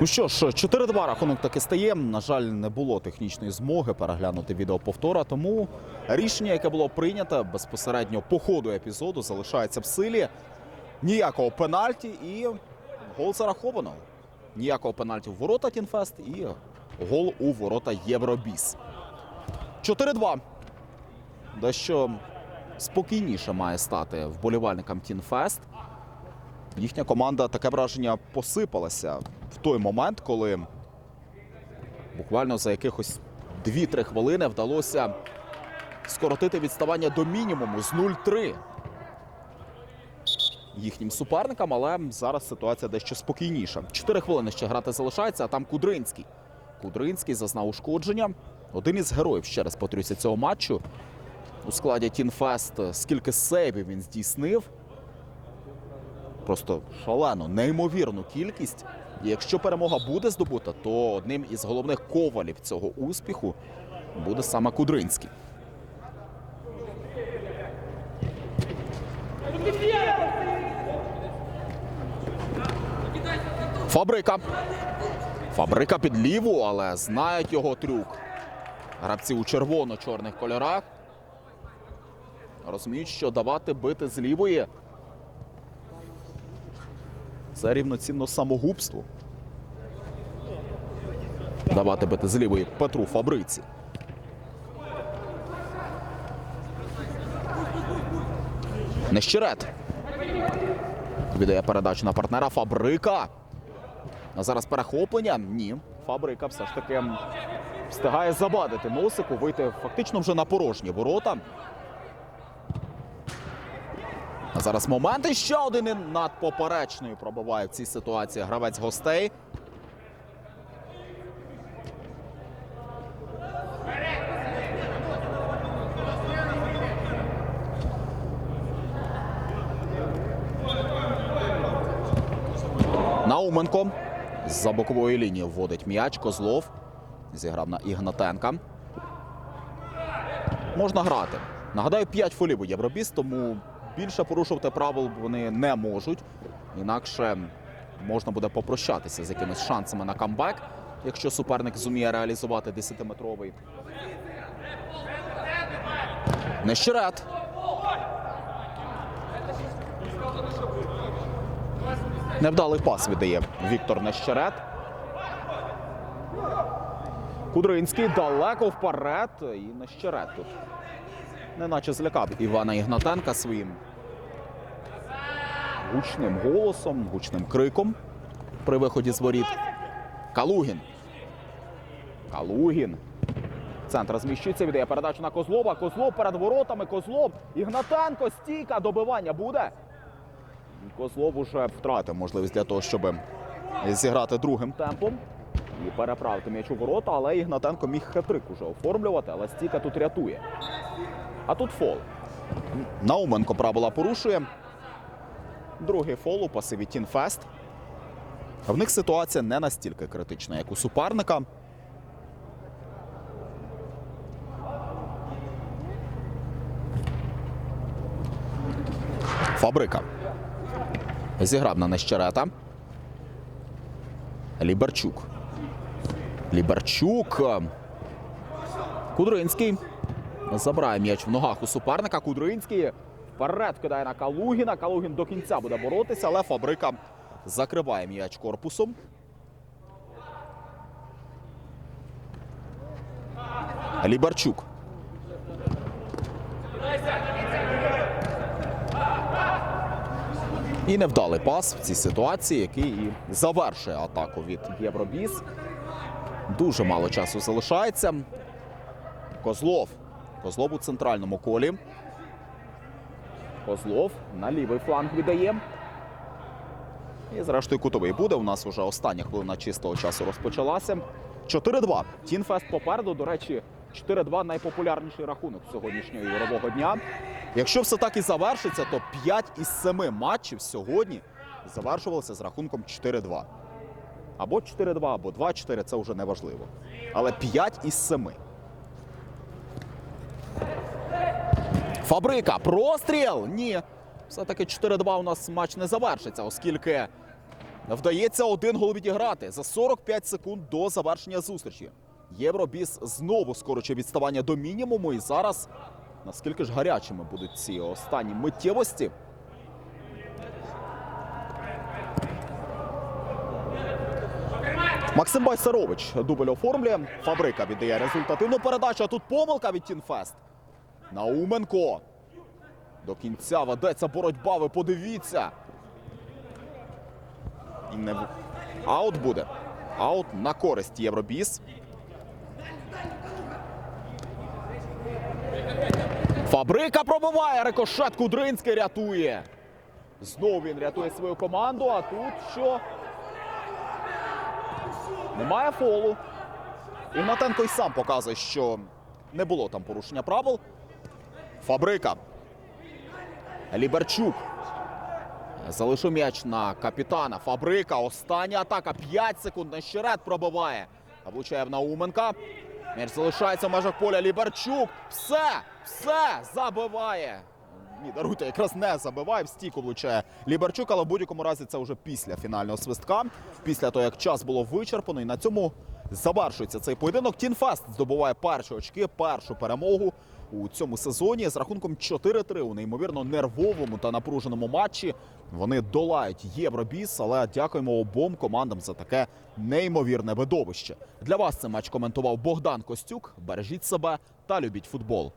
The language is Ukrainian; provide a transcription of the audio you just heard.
Ну що ж, 4-2 рахунок таки стає. На жаль, не було технічної змоги переглянути відеоповтора, тому рішення, яке було прийнято безпосередньо по ходу епізоду, залишається в силі. Ніякого пенальті і гол зараховано. Ніякого пенальті в ворота Тінфест і гол у ворота Євробіс. 4-2. Дещо спокійніше має стати вболівальникам Тінфест. Їхня команда таке враження посипалася в той момент, коли буквально за якихось 2-3 хвилини вдалося скоротити відставання до мінімуму з 0-3 їхнім суперникам, але зараз ситуація дещо спокійніша. 4 хвилини ще грати залишається, а там Кудринський. Кудринський зазнав ушкодження. Один із героїв ще раз повторюся цього матчу. У складі Тінфест скільки сейвів він здійснив просто шалену, неймовірну кількість. І якщо перемога буде здобута, то одним із головних ковалів цього успіху буде саме Кудринський. Фабрика. Фабрика під ліву, але знають його трюк. Гравці у червоно-чорних кольорах. Розуміють, що давати бити з лівої це рівноцінно самогубству. Давати бити з Петру Фабриці. Нещерет. Віддає передачу на партнера Фабрика. А зараз перехоплення. Ні. Фабрика все ж таки встигає забадити носику, вийти фактично вже на порожні ворота. А зараз момент і ще один над поперечною пробиває в цій ситуації гравець гостей. Науменко з-за бокової лінії вводить м'яч. Козлов зіграв на Ігнатенка. Можна грати. Нагадаю, 5 фолів у Євробіс, тому більше порушувати правил вони не можуть. Інакше можна буде попрощатися з якимись шансами на камбек, якщо суперник зуміє реалізувати 10-метровий. Нещерет. Невдалий пас віддає Віктор Нещерет. Кудринський далеко вперед. І Нещерет тут. Неначе злякав Івана Ігнатенка своїм гучним голосом, гучним криком при виході з воріт. Калугін. Калугін. Центр зміщується, віддає передачу на Козлова. Козлов перед воротами. Козлов. Ігнатенко. Стійка. Добивання буде. Козлов уже втратив можливість для того, щоб зіграти другим темпом і переправити м'яч у ворота, але Ігнатенко міг хитрик уже оформлювати, але стійка тут рятує. А тут фол. Науменко правила порушує. Другий фол у пасиві Тінфест. В них ситуація не настільки критична, як у суперника. Фабрика. Зіграв на Нещерета. Ліберчук. Ліберчук. Кудринський. Забирає м'яч в ногах у суперника. Кудринський вперед кидає на Калугіна. Калугін до кінця буде боротися, але Фабрика закриває м'яч корпусом. Ліберчук. І невдалий пас в цій ситуації, який і завершує атаку від Євробіс. Дуже мало часу залишається. Козлов. Козлов у центральному колі. Козлов на лівий фланг віддає. І зрештою кутовий буде. У нас вже остання хвилина чистого часу розпочалася. 4-2. Тінфест попереду. До речі, 4-2 найпопулярніший рахунок сьогоднішнього ігрового дня. Якщо все так і завершиться, то 5 із 7 матчів сьогодні завершувалися з рахунком 4-2. Або 4-2, або 2-4, це вже не важливо. Але 5 із 7. Фабрика, простріл! Ні. Все-таки 4-2 у нас матч не завершиться, оскільки Вдається один гол відіграти за 45 секунд до завершення зустрічі. Євробіс знову скорочує відставання до мінімуму. І зараз наскільки ж гарячими будуть ці останні миттєвості. Максим Байсарович дубль оформлює. Фабрика віддає результативну передачу. А тут помилка від Тінфест. Науменко. До кінця ведеться боротьба. Ви подивіться. І не аут буде. Аут на користь Євробіс. Фабрика пробиває. Рикошет Кудринський рятує. Знову він рятує свою команду. А тут що? Немає фолу. Ігнатенко й сам показує, що не було там порушення правил. Фабрика. Ліберчук. Залишив м'яч на капітана. Фабрика. Остання атака. 5 секунд. Нещерет пробиває. А влучає в Науменка. М'яч залишається в межах поля. Ліберчук. Все! Все! Забиває. Ні, даруйте, якраз не забиває. В стійку влучає Ліберчук, але в будь-якому разі це вже після фінального свистка. Після того, як час було вичерпано. І на цьому завершується цей поєдинок. Тінфест здобуває перші очки, першу перемогу у цьому сезоні з рахунком 4-3 у неймовірно нервовому та напруженому матчі. Вони долають Євробіс, але дякуємо обом командам за таке неймовірне видовище. Для вас цей матч коментував Богдан Костюк. Бережіть себе та любіть футбол.